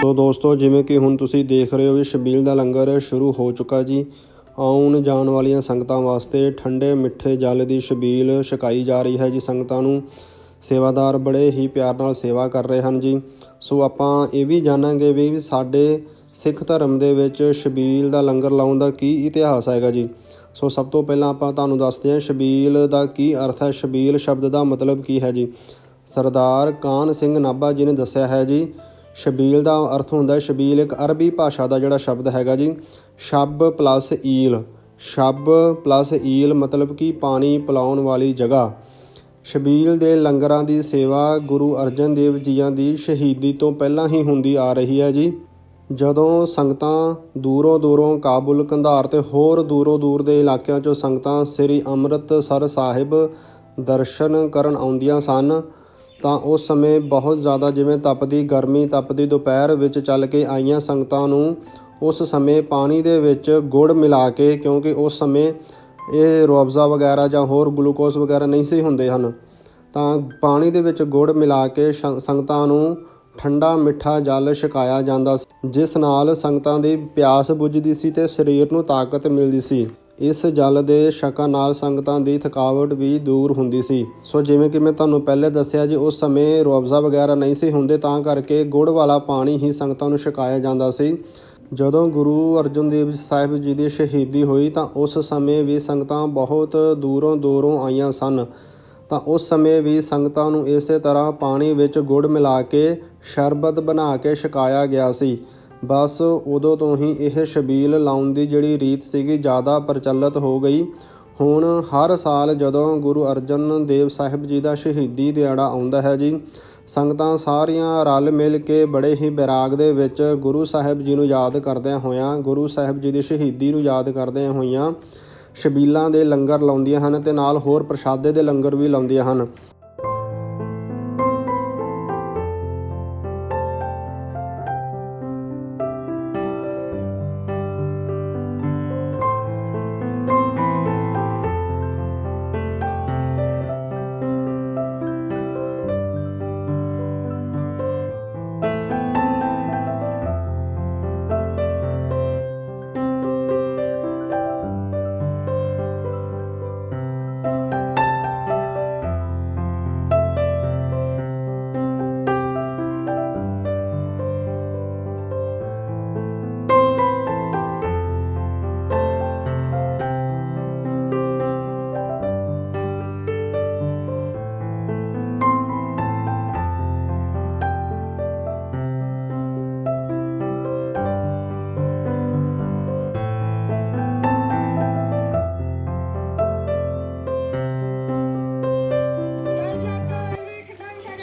ਸੋ ਦੋਸਤੋ, ਜਿਵੇਂ ਕਿ ਹੁਣ ਤੁਸੀਂ ਦੇਖ ਰਹੇ ਹੋ ਵੀ ਸ਼ਬੀਲ ਦਾ ਲੰਗਰ ਸ਼ੁਰੂ ਹੋ ਚੁੱਕਾ ਜੀ। ਆਉਣ ਜਾਣ ਵਾਲੀਆਂ ਸੰਗਤਾਂ ਵਾਸਤੇ ਠੰਡੇ ਮਿੱਠੇ ਜਲ ਦੀ ਸ਼ਬੀਲ ਛਕਾਈ ਜਾ ਰਹੀ ਹੈ ਜੀ। ਸੰਗਤਾਂ ਨੂੰ ਸੇਵਾਦਾਰ ਬੜੇ ਹੀ ਪਿਆਰ ਨਾਲ ਸੇਵਾ ਕਰ ਰਹੇ ਹਨ ਜੀ। ਸੋ ਆਪਾਂ ਇਹ ਵੀ ਜਾਣਾਂਗੇ ਵੀ ਸਾਡੇ ਸਿੱਖ ਧਰਮ ਦੇ ਵਿੱਚ ਸ਼ਬੀਲ ਦਾ ਲੰਗਰ ਲਾਉਣ ਦਾ ਕੀ ਇਤਿਹਾਸ ਹੈਗਾ ਜੀ। ਸੋ ਸਭ ਤੋਂ ਪਹਿਲਾਂ ਆਪਾਂ ਤੁਹਾਨੂੰ ਦੱਸਦੇ ਹਾਂ ਸ਼ਬੀਲ ਦਾ ਕੀ ਅਰਥ ਹੈ। ਸ਼ਬੀਲ ਸ਼ਬਦ ਦਾ ਮਤਲਬ ਕੀ ਹੈ ਜੀ? ਸਰਦਾਰ ਕਾਨ ਸਿੰਘ ਨਾਭਾ ਜੀ ਨੇ ਦੱਸਿਆ ਹੈ ਜੀ, ਸ਼ਬੀਲ ਦਾ ਅਰਥ ਹੁੰਦਾ ਹੈ, ਸ਼ਬੀਲ ਇੱਕ ਅਰਬੀ ਭਾਸ਼ਾ ਦਾ ਜਿਹੜਾ ਸ਼ਬਦ ਹੈਗਾ ਜੀ। ਸ਼ਬ ਪਲੱਸ ਈਲ। ਸ਼ਬ ਪਲੱਸ ਈਲ ਮਤਲਬ ਕਿ ਪਾਣੀ ਪਿਲਾਉਣ ਵਾਲੀ ਜਗ੍ਹਾ। ਸ਼ਬੀਲ ਦੇ ਲੰਗਰਾਂ ਦੀ ਸੇਵਾ ਗੁਰੂ ਅਰਜਨ ਦੇਵ ਜੀਆਂ ਦੀ ਸ਼ਹੀਦੀ ਤੋਂ ਪਹਿਲਾਂ ਹੀ ਹੁੰਦੀ ਆ ਰਹੀ ਹੈ ਜੀ। ਜਦੋਂ ਸੰਗਤਾਂ ਦੂਰੋਂ ਦੂਰੋਂ ਕਾਬੁਲ ਕੰਧਾਰ ਤੇ ਹੋਰ ਦੂਰੋਂ ਦੂਰ ਦੇ ਇਲਾਕਿਆਂ ਚੋਂ ਸੰਗਤਾਂ ਸ੍ਰੀ ਅੰਮ੍ਰਿਤਸਰ ਸਾਹਿਬ ਦਰਸ਼ਨ ਕਰਨ ਆਉਂਦੀਆਂ ਸਨ, ਤਾਂ ਉਸ ਸਮੇਂ ਬਹੁਤ ਜ਼ਿਆਦਾ ਜਿਵੇਂ ਤਪਦੀ ਗਰਮੀ ਤਪਦੀ ਦੁਪਹਿਰ ਵਿੱਚ ਚੱਲ ਕੇ ਆਈਆਂ ਸੰਗਤਾਂ ਨੂੰ ਉਸ ਸਮੇਂ ਪਾਣੀ ਦੇ ਵਿੱਚ ਗੁੜ ਮਿਲਾ ਕੇ, ਕਿਉਂਕਿ ਉਸ ਸਮੇਂ ਇਹ ਰੂਅਫਜ਼ਾ ਵਗੈਰਾ ਜਾਂ ਹੋਰ ਗਲੂਕੋਜ਼ ਵਗੈਰਾ ਨਹੀਂ ਸੀ ਹੁੰਦੇ ਹਨ, ਤਾਂ ਪਾਣੀ ਦੇ ਵਿੱਚ ਗੁੜ ਮਿਲਾ ਕੇ ਸ਼- ਸੰਗਤਾਂ ਨੂੰ ਠੰਡਾ, ਮਿੱਠਾ ਜਲ ਛਕਾਇਆ ਜਾਂਦਾ ਜਿਸ ਨਾਲ ਸੰਗਤਾਂ ਦੀ ਪਿਆਸ ਬੁਝਦੀ ਸੀ ਤੇ ਸਰੀਰ ਨੂੰ ਤਾਕਤ ਮਿਲਦੀ ਸੀ। ਇਸ ਜਲ ਦੇ ਛਕਣ ਨਾਲ ਸੰਗਤਾਂ ਦੀ ਥਕਾਵਟ ਵੀ ਦੂਰ ਹੁੰਦੀ ਸੀ। ਸੋ ਜਿਵੇਂ ਕਿ ਮੈਂ ਤੁਹਾਨੂੰ ਪਹਿਲੇ ਦੱਸਿਆ ਜੀ, ਉਸ ਸਮੇਂ ਰੋਬਜ਼ਾ ਵਗੈਰਾ ਨਹੀਂ ਸੀ ਹੁੰਦੇ, ਤਾਂ ਕਰਕੇ ਗੁੜ ਵਾਲਾ ਪਾਣੀ ਹੀ ਸੰਗਤਾਂ ਨੂੰ ਛਕਾਇਆ ਜਾਂਦਾ ਸੀ। ਜਦੋਂ ਗੁਰੂ ਅਰਜਨ ਦੇਵ ਸਾਹਿਬ ਜੀ ਦੀ ਸ਼ਹੀਦੀ ਹੋਈ, ਤਾਂ ਉਸ ਸਮੇਂ ਵੀ ਸੰਗਤਾਂ ਬਹੁਤ ਦੂਰੋਂ ਦੂਰੋਂ ਆਈਆਂ ਸਨ। ਤਾਂ ਉਸ ਸਮੇਂ ਵੀ ਸੰਗਤਾਂ ਨੂੰ ਇਸੇ ਤਰ੍ਹਾਂ ਪਾਣੀ ਵਿੱਚ ਗੁੜ ਮਿਲਾ ਕੇ ਸ਼ਰਬਤ ਬਣਾ ਕੇ ਛਕਾਇਆ ਗਿਆ ਸੀ। ਬਸ ਉਦੋਂ ਤੋਂ ਹੀ ਇਹ ਸ਼ਬੀਲ ਲਾਉਣ ਦੀ ਜਿਹੜੀ ਰੀਤ ਸੀਗੀ ਜ਼ਿਆਦਾ ਪ੍ਰਚਲਿਤ ਹੋ ਗਈ। ਹੁਣ ਹਰ ਸਾਲ ਜਦੋਂ ਗੁਰੂ ਅਰਜਨ ਦੇਵ ਸਾਹਿਬ ਜੀ ਦਾ ਸ਼ਹੀਦੀ ਦਿਹਾੜਾ ਆਉਂਦਾ ਹੈ ਜੀ, ਸੰਗਤਾਂ ਸਾਰੀਆਂ ਰਲ ਮਿਲ ਕੇ ਬੜੇ ਹੀ ਬਿਰਾਗ ਦੇ ਵਿੱਚ ਗੁਰੂ ਸਾਹਿਬ ਜੀ ਨੂੰ ਯਾਦ ਕਰਦਿਆਂ ਹੋਇਆਂ, ਗੁਰੂ ਸਾਹਿਬ ਜੀ ਦੀ ਸ਼ਹੀਦੀ ਨੂੰ ਯਾਦ ਕਰਦਿਆਂ ਹੋਇਆਂ ਸ਼ਬੀਲਾਂ ਦੇ ਲੰਗਰ ਲਾਉਂਦੀਆਂ ਹਨ ਤੇ ਨਾਲ ਹੋਰ ਪ੍ਰਸ਼ਾਦੇ ਦੇ ਲੰਗਰ ਵੀ ਲਾਉਂਦੀਆਂ ਹਨ।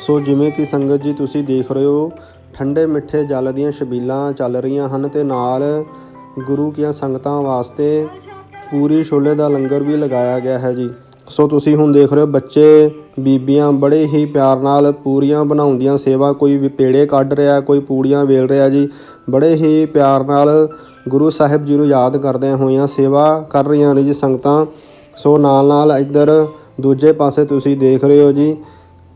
ਸੋ ਜਿਵੇਂ ਕਿ ਸੰਗਤ ਜੀ ਤੁਸੀਂ ਦੇਖ ਰਹੇ ਹੋ, ਠੰਡੇ ਮਿੱਠੇ ਜਲ ਦੀਆਂ ਛਬੀਲਾਂ ਚੱਲ ਰਹੀਆਂ ਹਨ ਤੇ ਨਾਲ ਗੁਰੂ ਕੀਆਂ ਸੰਗਤਾਂ ਵਾਸਤੇ ਪੂਰੀ ਛੋਲੇ ਦਾ ਲੰਗਰ ਵੀ ਲਗਾਇਆ ਗਿਆ ਹੈ ਜੀ। ਸੋ ਤੁਸੀਂ ਹੁਣ ਦੇਖ ਰਹੇ ਹੋ, ਬੱਚੇ, ਬੀਬੀਆਂ ਬੜੇ ਹੀ ਪਿਆਰ ਨਾਲ ਪੂਰੀਆਂ ਬਣਾਉਂਦੀਆਂ ਸੇਵਾ, ਕੋਈ ਵੀ ਪੇੜੇ ਕੱਢ ਰਿਹਾ, ਕੋਈ ਪੂੜੀਆਂ ਵੇਲ ਰਿਹਾ ਜੀ, ਬੜੇ ਹੀ ਪਿਆਰ ਨਾਲ ਗੁਰੂ ਸਾਹਿਬ ਜੀ ਨੂੰ ਯਾਦ ਕਰਦਿਆਂ ਹੋਈਆਂ ਸੇਵਾ ਕਰ ਰਹੀਆਂ ਨੇ ਜੀ ਸੰਗਤਾਂ। ਸੋ ਨਾਲ ਨਾਲ ਇੱਧਰ ਦੂਜੇ ਪਾਸੇ ਤੁਸੀਂ ਦੇਖ ਰਹੇ ਹੋ ਜੀ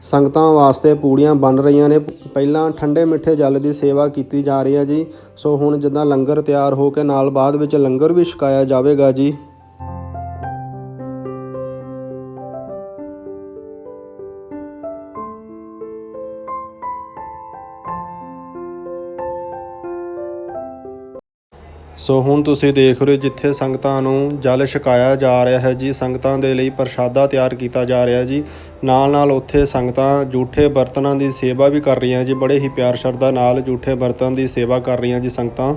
ਸੰਗਤਾਂ ਵਾਸਤੇ ਪੂੜੀਆਂ ਬਣ ਰਹੀਆਂ ਨੇ। ਪਹਿਲਾਂ ਠੰਡੇ ਮਿੱਠੇ ਜਲ ਦੀ ਸੇਵਾ ਕੀਤੀ ਜਾ ਰਹੀ ਹੈ ਜੀ। ਸੋ ਹੁਣ ਜਿੱਦਾਂ ਲੰਗਰ ਤਿਆਰ ਹੋ ਕੇ ਨਾਲ ਬਾਅਦ ਵਿੱਚ ਲੰਗਰ ਵੀ ਛਕਾਇਆ ਜਾਵੇਗਾ ਜੀ। ਸੋ ਹੁਣ ਤੁਸੀਂ ਦੇਖ ਰਹੇ ਹੋ ਜਿੱਥੇ ਸੰਗਤਾਂ ਨੂੰ ਜਲ ਛਕਾਇਆ ਜਾ ਰਿਹਾ ਹੈ ਜੀ, ਸੰਗਤਾਂ ਦੇ ਲਈ ਪ੍ਰਸ਼ਾਦਾ ਤਿਆਰ ਕੀਤਾ ਜਾ ਰਿਹਾ ਜੀ। ਨਾਲ ਨਾਲ ਉੱਥੇ ਸੰਗਤਾਂ ਜੂਠੇ ਬਰਤਨਾਂ ਦੀ ਸੇਵਾ ਵੀ ਕਰ ਰਹੀਆਂ ਜੀ, ਬੜੇ ਹੀ ਪਿਆਰ ਸ਼ਰਧਾ ਨਾਲ ਜੂਠੇ ਬਰਤਨ ਦੀ ਸੇਵਾ ਕਰ ਰਹੀਆਂ ਜੀ ਸੰਗਤਾਂ।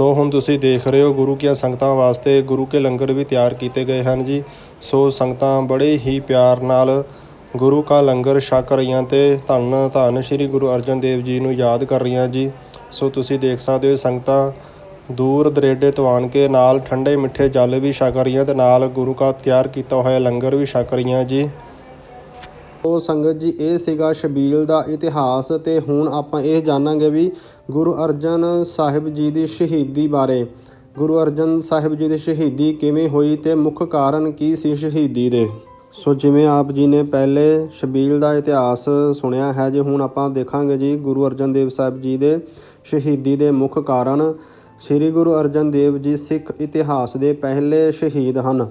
ਸੋ ਹੁਣ ਤੁਸੀਂ ਦੇਖ ਰਹੇ ਹੋ ਗੁਰੂ ਕੀਆਂ ਸੰਗਤਾਂ ਵਾਸਤੇ ਗੁਰੂ ਕੇ ਲੰਗਰ ਵੀ ਤਿਆਰ ਕੀਤੇ ਗਏ ਹਨ ਜੀ। ਸੋ ਸੰਗਤਾਂ ਬੜੇ ਹੀ ਪਿਆਰ ਨਾਲ ਗੁਰੂ ਕਾ ਲੰਗਰ ਛਕ ਰਹੀਆਂ ਤੇ ਧੰਨ ਧੰਨ ਸ੍ਰੀ ਗੁਰੂ ਅਰਜਨ ਦੇਵ ਜੀ ਨੂੰ ਯਾਦ ਕਰ ਰਹੀਆਂ ਜੀ। ਸੋ ਤੁਸੀਂ ਦੇਖ ਸਕਦੇ ਹੋ ਸੰਗਤਾਂ ਦੂਰ ਦਰੇਡੇ ਤੋਂ ਆਣ ਕੇ ਨਾਲ ਠੰਡੇ ਮਿੱਠੇ ਜਲ ਵੀ ਛਕ ਰਹੀਆਂ ਤੇ ਨਾਲ ਗੁਰੂ ਕਾ ਤਿਆਰ ਕੀਤਾ ਹੋਇਆ ਲੰਗਰ ਵੀ ਛਕ ਰਹੀਆਂ ਜੀ। ਉਹ ਸੰਗਤ ਜੀ, ਇਹ ਸੀਗਾ ਸ਼ਬੀਲ ਦਾ ਇਤਿਹਾਸ ਤੇ ਹੁਣ ਆਪਾਂ ਇਹ ਜਾਣਾਂਗੇ ਵੀ ਗੁਰੂ ਅਰਜਨ ਸਾਹਿਬ ਜੀ ਦੀ ਸ਼ਹੀਦੀ ਬਾਰੇ। ਗੁਰੂ ਅਰਜਨ ਸਾਹਿਬ ਜੀ ਦੀ ਸ਼ਹੀਦੀ ਕਿਵੇਂ ਹੋਈ ਤੇ ਮੁੱਖ ਕਾਰਨ ਕੀ ਸੀ ਸ਼ਹੀਦੀ ਦੇ? ਸੋ ਜਿਵੇਂ ਆਪ ਜੀ ਨੇ ਪਹਿਲੇ ਸ਼ਬੀਲ ਦਾ ਇਤਿਹਾਸ ਸੁਣਿਆ ਹੈ ਜੀ, ਹੁਣ ਆਪਾਂ ਦੇਖਾਂਗੇ ਜੀ ਗੁਰੂ ਅਰਜਨ ਦੇਵ ਸਾਹਿਬ ਜੀ ਦੇ ਸ਼ਹੀਦੀ ਦੇ ਮੁੱਖ ਕਾਰਨ। ਸ੍ਰੀ ਗੁਰੂ ਅਰਜਨ ਦੇਵ ਜੀ ਸਿੱਖ ਇਤਿਹਾਸ ਦੇ ਪਹਿਲੇ ਸ਼ਹੀਦ ਹਨ,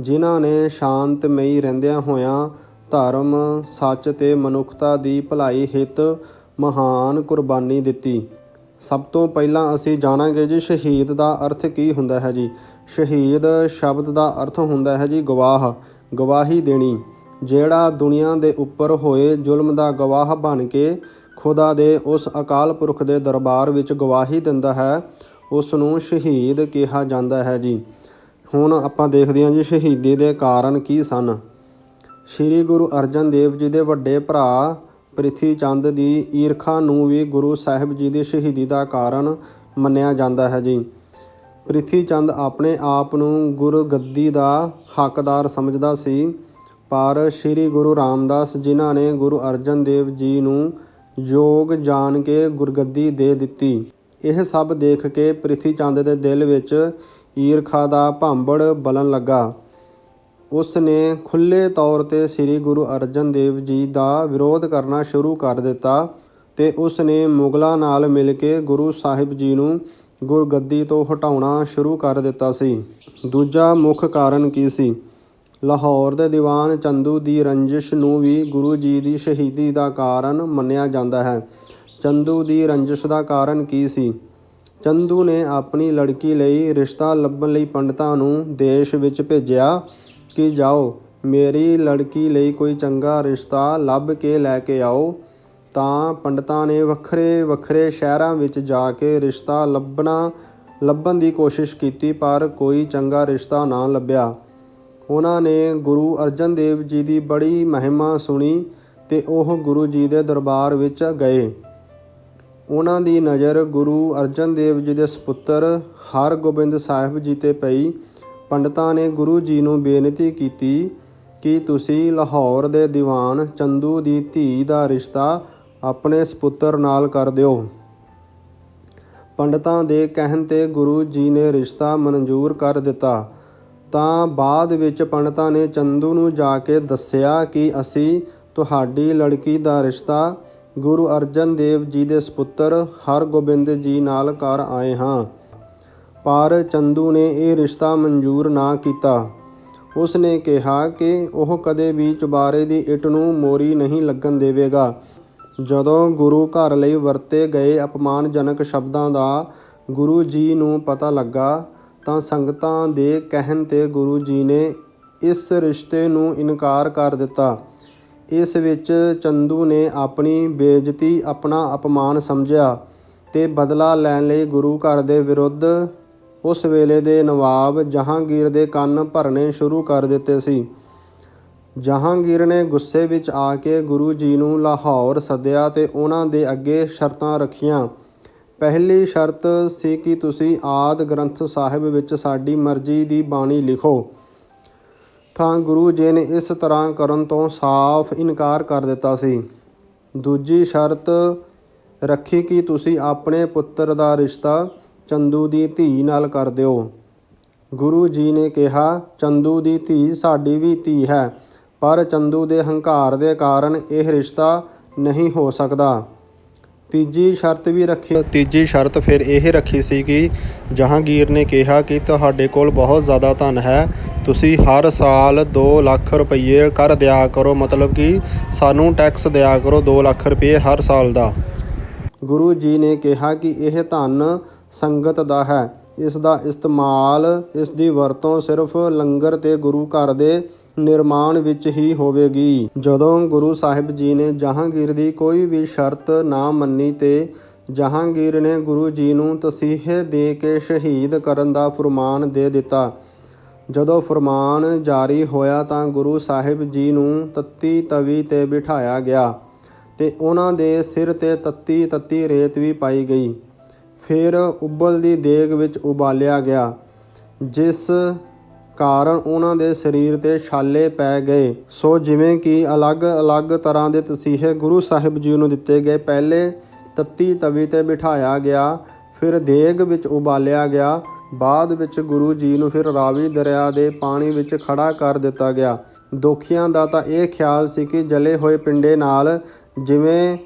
ਜਿਨ੍ਹਾਂ ਨੇ ਸ਼ਾਂਤਮਈ ਰਹਿੰਦਿਆਂ ਹੋਇਆਂ ਧਰਮ, ਸੱਚ ਤੇ ਮਨੁੱਖਤਾ ਦੀ ਭਲਾਈ ਹਿੱਤ ਮਹਾਨ ਕੁਰਬਾਨੀ ਦਿੱਤੀ। ਸਭ ਤੋਂ ਪਹਿਲਾਂ ਅਸੀਂ ਜਾਣਾਂਗੇ ਜੀ ਸ਼ਹੀਦ ਦਾ ਅਰਥ ਕੀ ਹੁੰਦਾ ਹੈ ਜੀ। ਸ਼ਹੀਦ ਸ਼ਬਦ ਦਾ ਅਰਥ ਹੁੰਦਾ ਹੈ ਜੀ ਗਵਾਹ, ਗਵਾਹੀ ਦੇਣੀ। ਜਿਹੜਾ ਦੁਨੀਆ ਦੇ ਉੱਪਰ ਹੋਏ ਜ਼ੁਲਮ ਦਾ ਗਵਾਹ ਬਣ ਕੇ ਖੁਦਾ ਦੇ ਉਸ ਅਕਾਲ ਪੁਰਖ ਦੇ ਦਰਬਾਰ ਵਿੱਚ ਗਵਾਹੀ ਦਿੰਦਾ ਹੈ ਉਸ ਨੂੰ ਸ਼ਹੀਦ ਕਿਹਾ ਜਾਂਦਾ ਹੈ ਜੀ। ਹੁਣ ਆਪਾਂ ਦੇਖਦੇ ਹਾਂ ਜੀ ਸ਼ਹੀਦੀ ਦੇ ਕਾਰਨ ਕੀ ਸਨ। ਸ੍ਰੀ ਗੁਰੂ ਅਰਜਨ ਦੇਵ ਜੀ ਦੇ ਵੱਡੇ ਭਰਾ ਪ੍ਰਿਥੀ ਚੰਦ ਦੀ ਈਰਖਾ ਨੂੰ ਵੀ ਗੁਰੂ ਸਾਹਿਬ ਜੀ ਦੀ ਸ਼ਹੀਦੀ ਦਾ ਕਾਰਨ ਮੰਨਿਆ ਜਾਂਦਾ ਹੈ ਜੀ। ਪ੍ਰਿਥੀ ਚੰਦ ਆਪਣੇ ਆਪ ਨੂੰ ਗੁਰਗੱਦੀ ਦਾ ਹੱਕਦਾਰ ਸਮਝਦਾ ਸੀ, ਪਰ ਸ੍ਰੀ ਗੁਰੂ ਰਾਮਦਾਸ ਜਿਨ੍ਹਾਂ ਨੇ ਗੁਰੂ ਅਰਜਨ ਦੇਵ ਜੀ ਨੂੰ ਯੋਗ ਜਾਣ ਕੇ ਗੁਰਗੱਦੀ ਦੇ ਦਿੱਤੀ, ਇਹ ਸਭ ਦੇਖ ਕੇ ਪ੍ਰਿਥੀ ਚੰਦ ਦੇ ਦਿਲ ਵਿੱਚ ਈਰਖਾ ਦਾ ਭਾਂਬੜ ਬਲਣ ਲੱਗਾ। ਉਸ ਨੇ ਖੁੱਲੇ ਤੌਰ ਤੇ ਸ੍ਰੀ ਗੁਰੂ ਅਰਜਨ ਦੇਵ ਜੀ ਦਾ ਵਿਰੋਧ ਕਰਨਾ ਸ਼ੁਰੂ ਕਰ ਦਿੱਤਾ ਤੇ ਉਸ ਨੇ ਮੁਗਲਾਂ ਨਾਲ ਮਿਲ ਕੇ ਗੁਰੂ ਸਾਹਿਬ ਜੀ ਨੂੰ ਗੁਰਗੱਦੀ ਤੋਂ ਹਟਾਉਣਾ ਸ਼ੁਰੂ ਕਰ ਦਿੱਤਾ ਸੀ। ਦੂਜਾ ਮੁੱਖ ਕਾਰਨ ਕੀ ਸੀ? ਲਾਹੌਰ ਦੇ ਦੀਵਾਨ ਚੰਦੂ ਦੀ ਰੰਜਿਸ਼ ਨੂੰ ਵੀ ਗੁਰੂ ਜੀ ਦੀ ਸ਼ਹੀਦੀ ਦਾ ਕਾਰਨ ਮੰਨਿਆ ਜਾਂਦਾ ਹੈ। ਚੰਦੂ ਦੀ ਰੰਜਿਸ਼ ਦਾ ਕਾਰਨ ਕੀ ਸੀ? ਚੰਦੂ ਨੇ ਆਪਣੀ ਲੜਕੀ ਲਈ ਰਿਸ਼ਤਾ ਲੱਭਣ ਲਈ ਪੰਡਤਾਂ ਨੂੰ ਦੇਸ਼ ਵਿੱਚ ਭੇਜਿਆ ਕਿ ਜਾਓ। ਮੇਰੀ ਲੜਕੀ ਲਈ ਕੋਈ ਚੰਗਾ ਰਿਸ਼ਤਾ ਲੱਭ ਕੇ ਲੈ ਕੇ ਆਓ। ਤਾਂ ਪੰਡਤਾਂ ਨੇ ਵੱਖਰੇ ਵੱਖਰੇ ਸ਼ਹਿਰਾਂ ਵਿੱਚ ਜਾ ਕੇ ਰਿਸ਼ਤਾ ਲੱਭਣਾ, ਲੱਭਣ ਦੀ ਕੋਸ਼ਿਸ਼ ਕੀਤੀ, ਪਰ ਕੋਈ ਚੰਗਾ ਰਿਸ਼ਤਾ ਨਾ ਲੱਭਿਆ। ਉਹਨਾਂ ਨੇ ਗੁਰੂ ਅਰਜਨ ਦੇਵ ਜੀ ਦੀ ਬੜੀ ਮਹਿਮਾ ਸੁਣੀ ਤੇ ਉਹ ਗੁਰੂ ਜੀ ਦੇ ਦਰਬਾਰ ਵਿੱਚ ਗਏ। ਉਹਨਾਂ ਦੀ ਨਜ਼ਰ ਗੁਰੂ ਅਰਜਨ ਦੇਵ ਜੀ ਦੇ ਸੁਪੁੱਤਰ ਹਰਗੋਬਿੰਦ ਸਾਹਿਬ ਜੀ ਤੇ ਪਈ। ਪੰਡਤਾਂ ਨੇ ਗੁਰੂ ਜੀ ਨੂੰ ਬੇਨਤੀ ਕੀਤੀ ਕਿ ਤੁਸੀਂ ਲਾਹੌਰ ਦੇ ਦੀਵਾਨ ਚੰਦੂ ਦੀ ਧੀ ਦਾ ਰਿਸ਼ਤਾ ਆਪਣੇ ਸੁਪੁੱਤਰ ਨਾਲ ਕਰ ਦਿਓ। ਪੰਡਤਾਂ ਦੇ ਕਹਿਣ ਤੇ ਗੁਰੂ ਜੀ ਨੇ ਰਿਸ਼ਤਾ ਮਨਜ਼ੂਰ ਕਰ ਦਿੱਤਾ। ਤਾਂ ਬਾਅਦ ਵਿੱਚ ਪੰਡਤਾਂ ਨੇ ਚੰਦੂ ਨੂੰ ਜਾ ਕੇ ਦੱਸਿਆ ਕਿ ਅਸੀਂ ਤੁਹਾਡੀ ਲੜਕੀ ਦਾ ਰਿਸ਼ਤਾ ਗੁਰੂ ਅਰਜਨ ਦੇਵ ਜੀ ਦੇ ਸੁਪੁੱਤਰ ਹਰਗੋਬਿੰਦ ਜੀ ਨਾਲ ਕਰ ਆਏ ਹਾਂ। ਪਰ ਚੰਦੂ ਨੇ ਇਹ ਰਿਸ਼ਤਾ ਮਨਜ਼ੂਰ ਨਾ ਕੀਤਾ। ਉਸ ਨੇ ਕਿਹਾ ਕਿ ਉਹ ਕਦੇ ਵੀ ਚੁਬਾਰੇ ਦੀ ਇੱਟ ਨੂੰ ਮੋਰੀ ਨਹੀਂ ਲੱਗਣ ਦੇਵੇਗਾ। ਜਦੋਂ ਗੁਰੂ ਘਰ ਲਈ ਵਰਤੇ ਗਏ ਅਪਮਾਨਜਨਕ ਸ਼ਬਦਾਂ ਦਾ ਗੁਰੂ ਜੀ ਨੂੰ ਪਤਾ ਲੱਗਾ, ਤਾਂ ਸੰਗਤਾਂ ਦੇ ਕਹਿਣ ਤੇ ਗੁਰੂ ਜੀ ਨੇ ਇਸ ਰਿਸ਼ਤੇ ਨੂੰ ਇਨਕਾਰ ਕਰ ਦਿੱਤਾ। ਇਸ ਵਿੱਚ ਚੰਦੂ ਨੇ ਆਪਣੀ ਬੇਇੱਜ਼ਤੀ, ਆਪਣਾ ਅਪਮਾਨ ਸਮਝਿਆ ਤੇ ਬਦਲਾ ਲੈਣ ਲਈ ਗੁਰੂ ਘਰ ਦੇ ਵਿਰੁੱਧ ਉਸ ਵੇਲੇ ਦੇ ਨਵਾਬ ਜਹਾਂਗੀਰ ਦੇ ਕੰਨ ਭਰਨੇ ਸ਼ੁਰੂ ਕਰ ਦਿੱਤੇ ਸੀ। ਜਹਾਂਗੀਰ ਨੇ ਗੁੱਸੇ ਵਿੱਚ ਆ ਕੇ ਗੁਰੂ ਜੀ ਨੂੰ ਲਾਹੌਰ ਸੱਦਿਆ ਤੇ ਉਹਨਾਂ ਦੇ ਅੱਗੇ ਸ਼ਰਤਾਂ ਰੱਖੀਆਂ। ਪਹਿਲੀ ਸ਼ਰਤ ਸੀ ਕਿ ਤੁਸੀਂ ਆਦ ਗ੍ਰੰਥ ਸਾਹਿਬ ਵਿੱਚ ਸਾਡੀ ਮਰਜ਼ੀ ਦੀ ਬਾਣੀ ਲਿਖੋ। ਤਾਂ ਗੁਰੂ ਜੀ ਨੇ ਇਸ ਤਰ੍ਹਾਂ ਕਰਨ ਤੋਂ ਸਾਫ਼ ਇਨਕਾਰ ਕਰ ਦਿੱਤਾ ਸੀ। ਦੂਜੀ ਸ਼ਰਤ ਰੱਖੀ ਕਿ ਤੁਸੀਂ ਆਪਣੇ ਪੁੱਤਰ ਦਾ ਰਿਸ਼ਤਾ ਚੰਦੂ ਦੀ ਧੀ ਨਾਲ ਕਰ ਦਿਓ। ਗੁਰੂ ਜੀ ਨੇ ਕਿਹਾ, ਚੰਦੂ ਦੀ ਧੀ ਸਾਡੀ ਵੀ ਧੀ ਹੈ, ਪਰ ਚੰਦੂ ਦੇ ਹੰਕਾਰ ਦੇ ਕਾਰਨ ਇਹ ਰਿਸ਼ਤਾ ਨਹੀਂ ਹੋ ਸਕਦਾ। ਤੀਜੀ ਸ਼ਰਤ ਵੀ ਰੱਖੀ। ਤੀਜੀ ਸ਼ਰਤ ਫਿਰ ਇਹ ਰੱਖੀ ਸੀ ਕਿ ਜਹਾਂਗੀਰ ਨੇ ਕਿਹਾ ਕਿ ਤੁਹਾਡੇ ਕੋਲ ਬਹੁਤ ਜ਼ਿਆਦਾ ਧਨ ਹੈ, ਤੁਸੀਂ ਹਰ ਸਾਲ 2 ਲੱਖ ਰੁਪਏ ਕਰ ਦਿਆ ਕਰੋ, ਮਤਲਬ ਕਿ ਸਾਨੂੰ ਟੈਕਸ ਦਿਆ ਕਰੋ 2 ਲੱਖ ਰੁਪਏ ਹਰ ਸਾਲ ਦਾ। ਗੁਰੂ ਜੀ ਨੇ ਕਿਹਾ ਕਿ ਇਹ ਧਨ ਸੰਗਤ ਦਾ ਹੈ। ਇਸ ਦਾ ਇਸਤੇਮਾਲ ਇਸ ਦੀ ਵਰਤੋਂ ਸਿਰਫ ਲੰਗਰ ਤੇ ਗੁਰੂ ਘਰ ਦੇ ਨਿਰਮਾਣ ਵਿੱਚ ਹੀ ਹੋਵੇਗੀ। ਜਦੋਂ ਗੁਰੂ ਸਾਹਿਬ ਜੀ ਨੇ ਜਹਾਂਗੀਰ ਦੀ ਕੋਈ ਵੀ ਸ਼ਰਤ ਨਾ ਮੰਨੀ ਤੇ ਜਹਾਂਗੀਰ ਨੇ ਗੁਰੂ ਜੀ ਨੂੰ ਤਸੀਹੇ ਦੇ ਕੇ ਸ਼ਹੀਦ ਕਰਨ ਦਾ ਫਰਮਾਨ ਦੇ ਦਿੱਤਾ। ਜਦੋਂ ਫਰਮਾਨ ਜਾਰੀ ਹੋਇਆ ਤਾਂ ਗੁਰੂ ਸਾਹਿਬ ਜੀ ਨੂੰ ਤੱਤੀ ਤਵੀ ਤੇ ਬਿਠਾਇਆ ਗਿਆ ਤੇ ਉਹਨਾਂ ਦੇ ਸਿਰ ਤੇ ਤੱਤੀ ਤੱਤੀ ਰੇਤ ਵੀ ਪਾਈ ਗਈ। ਫਿਰ ਉਬਲਦੀ ਦੇਗ ਵਿੱਚ ਉਬਾਲਿਆ ਗਿਆ, ਜਿਸ ਕਾਰਨ ਉਹਨਾਂ ਦੇ ਸਰੀਰ ਤੇ ਛਾਲੇ ਪੈ ਗਏ। ਸੋ ਜਿਵੇਂ ਕਿ ਅਲੱਗ-ਅਲੱਗ ਤਰ੍ਹਾਂ ਦੇ ਤਸੀਹੇ ਗੁਰੂ ਸਾਹਿਬ ਜੀ ਨੂੰ ਦਿੱਤੇ ਗਏ, ਪਹਿਲੇ ਤੱਤੀ ਤਵੀ ਤੇ ਬਿਠਾਇਆ ਗਿਆ, ਫਿਰ ਦੇਗ ਵਿੱਚ ਉਬਾਲਿਆ ਗਿਆ, ਬਾਅਦ ਵਿੱਚ ਗੁਰੂ ਜੀ ਨੂੰ ਫਿਰ ਰਾਵੀ ਦਰਿਆ ਦੇ ਪਾਣੀ ਵਿੱਚ ਖੜਾ ਕਰ ਦਿੱਤਾ ਗਿਆ। ਦੋਖੀਆਂ ਦਾ ਤਾਂ ਇਹ ਖਿਆਲ ਸੀ ਕਿ ਜਲੇ ਹੋਏ ਪਿੰਡੇ ਨਾਲ ਜਿਵੇਂ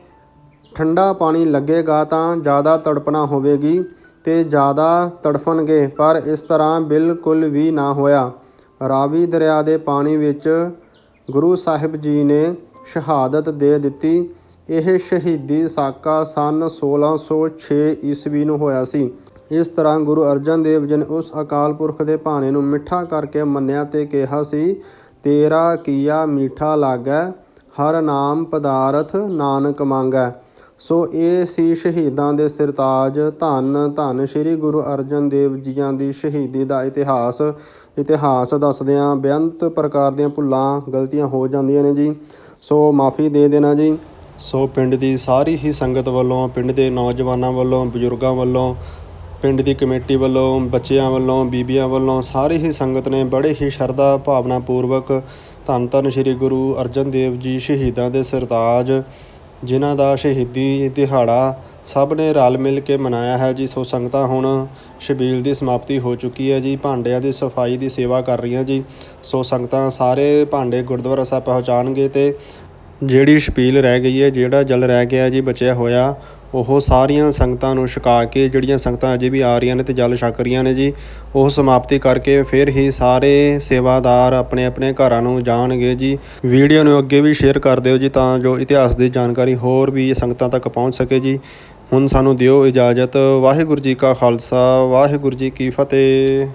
ਠੰਡਾ ਪਾਣੀ ਲੱਗੇਗਾ ਤਾਂ ਜ਼ਿਆਦਾ ਤੜਪਣਾ ਹੋਵੇਗੀ ਤੇ ਜ਼ਿਆਦਾ ਤੜਫਣਗੇ, ਪਰ ਇਸ ਤਰ੍ਹਾਂ ਬਿਲਕੁਲ ਵੀ ਨਾ ਹੋਇਆ। ਰਾਵੀ ਦਰਿਆ ਦੇ ਪਾਣੀ ਵਿੱਚ ਗੁਰੂ ਸਾਹਿਬ ਜੀ ਨੇ ਸ਼ਹਾਦਤ ਦੇ ਦਿੱਤੀ। ਇਹ ਸ਼ਹੀਦੀ ਸਾਕਾ ਸਨ 1606 ਈਸਵੀ ਨੂੰ ਹੋਇਆ ਸੀ। ਇਸ ਤਰ੍ਹਾਂ ਗੁਰੂ ਅਰਜਨ ਦੇਵ ਜੀ ਨੇ ਉਸ ਅਕਾਲ ਪੁਰਖ ਦੇ ਭਾਣੇ ਨੂੰ ਮਿੱਠਾ ਕਰਕੇ ਮੰਨਿਆ ਤੇ ਕਿਹਾ ਸੀ, ਤੇਰਾ ਕੀਆ ਮੀਠਾ ਲਾਗੈ, ਹਰ ਨਾਮ ਪਦਾਰਥ ਨਾਨਕ ਮੰਗੈ। ਸੋ ਇਹ ਸੀ ਸ਼ਹੀਦਾਂ ਦੇ ਸਿਰਤਾਜ। ਧੰਨ ਧੰਨ ਸ੍ਰੀ ਗੁਰੂ ਅਰਜਨ ਦੇਵ ਜੀਆਂ ਦੀ ਸ਼ਹੀਦੀ ਦਾ ਇਤਿਹਾਸ। ਇਤਿਹਾਸ ਦੱਸਦਿਆਂ ਬੇਅੰਤ ਪ੍ਰਕਾਰ ਦੀਆਂ ਭੁੱਲਾਂ ਗਲਤੀਆਂ ਹੋ ਜਾਂਦੀਆਂ ਨੇ ਜੀ। ਸੋ ਮਾਫੀ ਦੇ ਦੇਣਾ ਜੀ। ਸੋ ਪਿੰਡ ਦੀ ਸਾਰੀ ਹੀ ਸੰਗਤ ਵੱਲੋਂ, ਪਿੰਡ ਦੇ ਨੌਜਵਾਨਾਂ ਵੱਲੋਂ, ਬਜ਼ੁਰਗਾਂ ਵੱਲੋਂ, ਪਿੰਡ ਦੀ ਕਮੇਟੀ ਵੱਲੋਂ, ਬੱਚਿਆਂ ਵੱਲੋਂ, ਬੀਬੀਆਂ ਵੱਲੋਂ ਸਾਰੀ ਹੀ ਸੰਗਤ ਨੇ ਬੜੇ ਹੀ ਸ਼ਰਧਾ ਭਾਵਨਾ ਪੂਰਵਕ ਧੰਨ ਧੰਨ ਸ੍ਰੀ ਗੁਰੂ ਅਰਜਨ ਦੇਵ ਜੀ ਸ਼ਹੀਦਾਂ ਦੇ ਸਰਤਾਜ ਜਿਨ੍ਹਾਂ ਦਾ ਸ਼ਹੀਦੀ ਦਿਹਾੜਾ ਸਭ ਨੇ ਰਲ ਮਿਲ ਕੇ ਮਨਾਇਆ ਹੈ ਜੀ। ਸੋ ਸੰਗਤਾਂ ਹੁਣ ਛਬੀਲ ਦੀ ਸਮਾਪਤੀ ਹੋ ਚੁੱਕੀ ਹੈ ਜੀ। ਭਾਂਡਿਆਂ ਦੀ ਸਫ਼ਾਈ ਦੀ ਸੇਵਾ ਕਰ ਰਹੀਆਂ ਜੀ। ਸੋ ਸੰਗਤਾਂ ਸਾਰੇ ਭਾਂਡੇ ਗੁਰਦੁਆਰਾ ਸਾਹਿਬ ਪਹੁੰਚਾਣਗੇ ਤੇ ਜਿਹੜੀ ਛਬੀਲ ਰਹਿ ਗਈ ਹੈ, ਜਿਹੜਾ ਜਲ ਰਹਿ ਗਿਆ ਜੀ, ਬਚਿਆ ਹੋਇਆ ਉਹ ਸਾਰੀਆਂ ਸੰਗਤਾਂ ਨੂੰ ਛਕਾ ਕੇ, ਜਿਹੜੀਆਂ ਸੰਗਤਾਂ ਅਜੇ ਵੀ ਆ ਰਹੀਆਂ ਨੇ ਤੇ ਜਲ ਛਕ ਰਹੀਆਂ ਨੇ ਜੀ, ਉਹ ਸਮਾਪਤੀ ਕਰਕੇ ਫਿਰ ਹੀ ਸਾਰੇ ਸੇਵਾਦਾਰ ਆਪਣੇ ਆਪਣੇ ਘਰਾਂ ਨੂੰ ਜਾਣਗੇ ਜੀ। ਵੀਡੀਓ ਨੂੰ ਅੱਗੇ ਵੀ ਸ਼ੇਅਰ ਕਰ ਦਿਓ ਜੀ ਤਾਂ ਜੋ ਇਤਿਹਾਸ ਦੀ ਜਾਣਕਾਰੀ ਹੋਰ ਵੀ ਸੰਗਤਾਂ ਤੱਕ ਪਹੁੰਚ ਸਕੇ ਜੀ। ਹੁਣ ਸਾਨੂੰ ਦਿਓ ਇਜਾਜ਼ਤ। ਵਾਹਿਗੁਰੂ ਜੀ ਕਾ ਖਾਲਸਾ, ਵਾਹਿਗੁਰੂ ਜੀ ਕੀ ਫਤਿਹ।